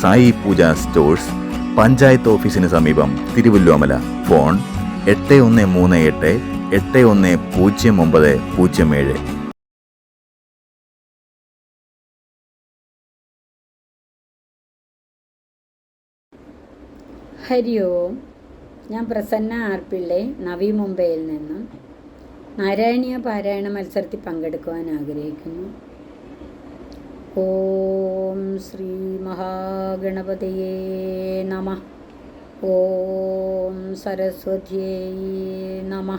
സായി പൂജ stores panchayat ഓഫീസിന് സമീപം Thiruvilwamala phone എട്ട് ഒന്ന് മൂന്ന് എട്ട് എട്ട് ഒന്ന് പൂജ്യം ഒമ്പത് പൂജ്യം ഏഴ്. ഹരി ഓം. ഞാൻ പ്രസന്ന ആർ പിള്ളെ നവി മുംബൈയിൽ നിന്നും. നാരായണീയ പാരായണ മത്സരത്തിൽ പങ്കെടുക്കുവാൻ ആഗ്രഹിക്കുന്നു. ഓം ശ്രീ മഹാഗണപതയേ നമ. ഓം സരസ്വതിയേ നമ.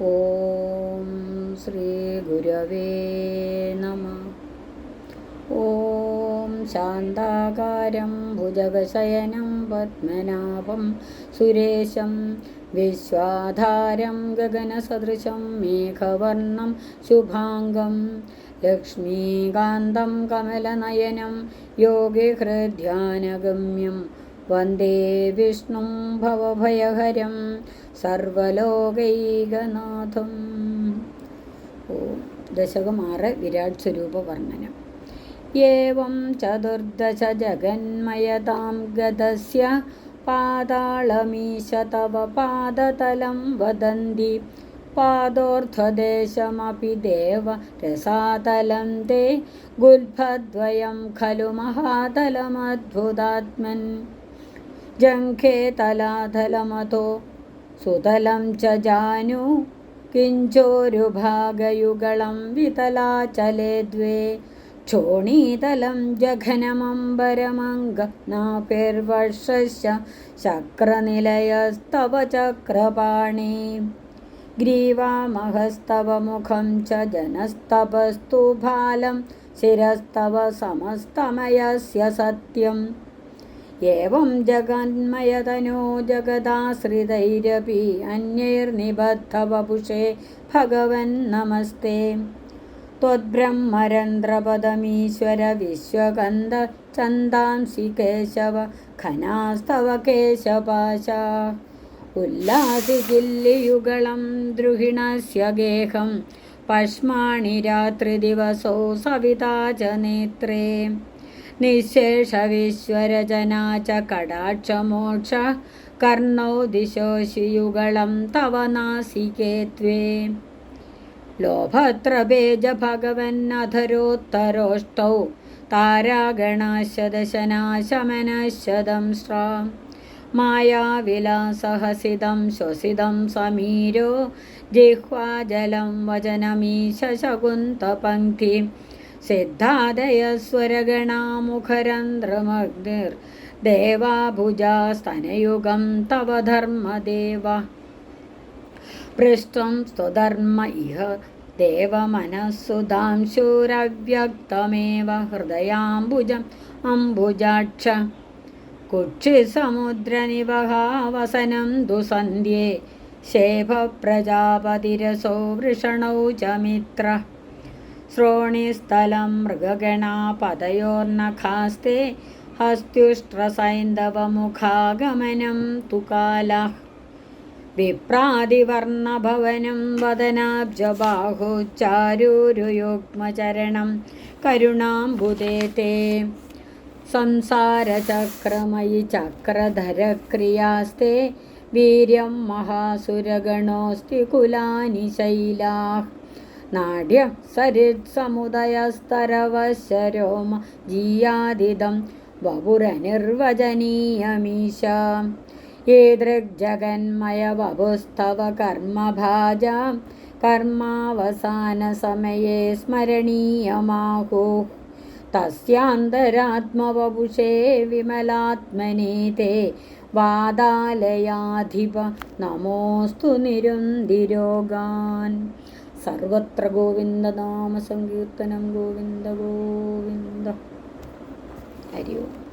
ഓം ശ്രീ ഗുരവേ നമ. ഓം ശാന്താകാരം ഭുജഗശയനം പത്മനാഭം സുരേശം विश्वाधारं गगनसदृशं मेघवर्णं शुभाङ्गं लक्ष्मीकान्तं कमलनयनं योगिहृद्यानगम्यं वन्दे विष्णुं भवभयहरं സർവലോകൈകനാഥം ഓം ദശകമാറ് വിരാട് സ്വരൂപവർണ്ണനം एवं चतुर्दश जगन्मयतां गतस्य पादाळमीश तव पादतलं वदन्ति पादोऽर्धदेशमपि देव रसातलं ते गुल्फद्वयं खलु महातलमद्भुतात्मन् जङ्घे तलातलमतो सुतलं च जानु किञ्चोरुभागयुगलं वितलाचले द्वे ക്ഷോണീതലം ജഘനമംബരമംഗനാഭിർവർഷസ്യ ശക്രനിലയസ്തവ ചക്രപാണി ഗ്രീവാമഹസ്തവ മുഖം ച ജനസ്തപസ്തു ഭാലം ശിരസ്തവ സമസ്തമയസ്യ സത്യം. ജഗന്മയതനോ ജഗദാശ്രിതൈരപി അന്യൈർനിബദ്ധവപുഷേ ഭഗവൻ നമസ്തേ. त्वद्ब्रह्मरन्ध्रपदमीश्वर विश्वगन्ध चन्दांसि केशव खनास्तव केशपाशा उल्लासिकिल्लियुगलं द्रुहिणस्य गेहं पश्माणि रात्रिदिवसौ सविता च नेत्रे निःशेषविश्वरजना च कडाक्षमोक्ष कर्णौ दिशोषि युगलं तव नासिके त्वे ലോഭത്രബേജ ഭഗവന്നധരോത്തരോഷ്ടൗ താരാഗണാശദശനാശമനശതം ശ്രാം മായാവിലാസഹസിതം ശ്വസിതം സമീരോ ജിഹ്വാജലം വചനമീശ ശകുന്തപങ്ക്തി സിദ്ധാദയസ്വരഗണാമുഖരന്ധ്രമഗ്നിർ ദേവാഭുജാസ്തനയുഗം തവ ധർമ്മദേവ पृष्टं स्वधर्म इह देवमनःसुधां शूरव्यक्तमेव हृदयाम्बुजम् अम्बुजाक्ष। कुक्षिसमुद्रनिवहावसनं दुसन्ध्ये शेभप्रजापतिरसो वृषणौ च मित्रः। श्रोणिस्थलं मृगगणापतयोर्नखास्ते हस्त्युष्ट्रसैन्दवमुखागमनं तुकालः വിപ്രാതിവർണഭവനം വദനാബ്ജബാഹുച്ചാരൂരുയുഗ്മചരണം കരുണാംബുദേ തേ സംസാരചക്രമയി ചക്രധരക്രിയാസ്തേ. വീര്യം മഹാസുരഗണോസ്തി കുലാനി ശൈലാ നാട്യ സരിത്സമുദയസ്തരവശരോമ ജീയാതിദം വപുരനിർവചനീയമീശ. ईदृग्जगन्मयवपुस्तव कर्मभाजां कर्मावसानसमये स्मरणीयमाहुः तस्यान्तरात्मवपुषे विमलात्मने ते वादालयाधिप नमोऽस्तु निरुन्दिरोगान् सर्वत्र गोविन्दनामसङ्कीर्तनं गोविन्द गोविन्द हरि ओम्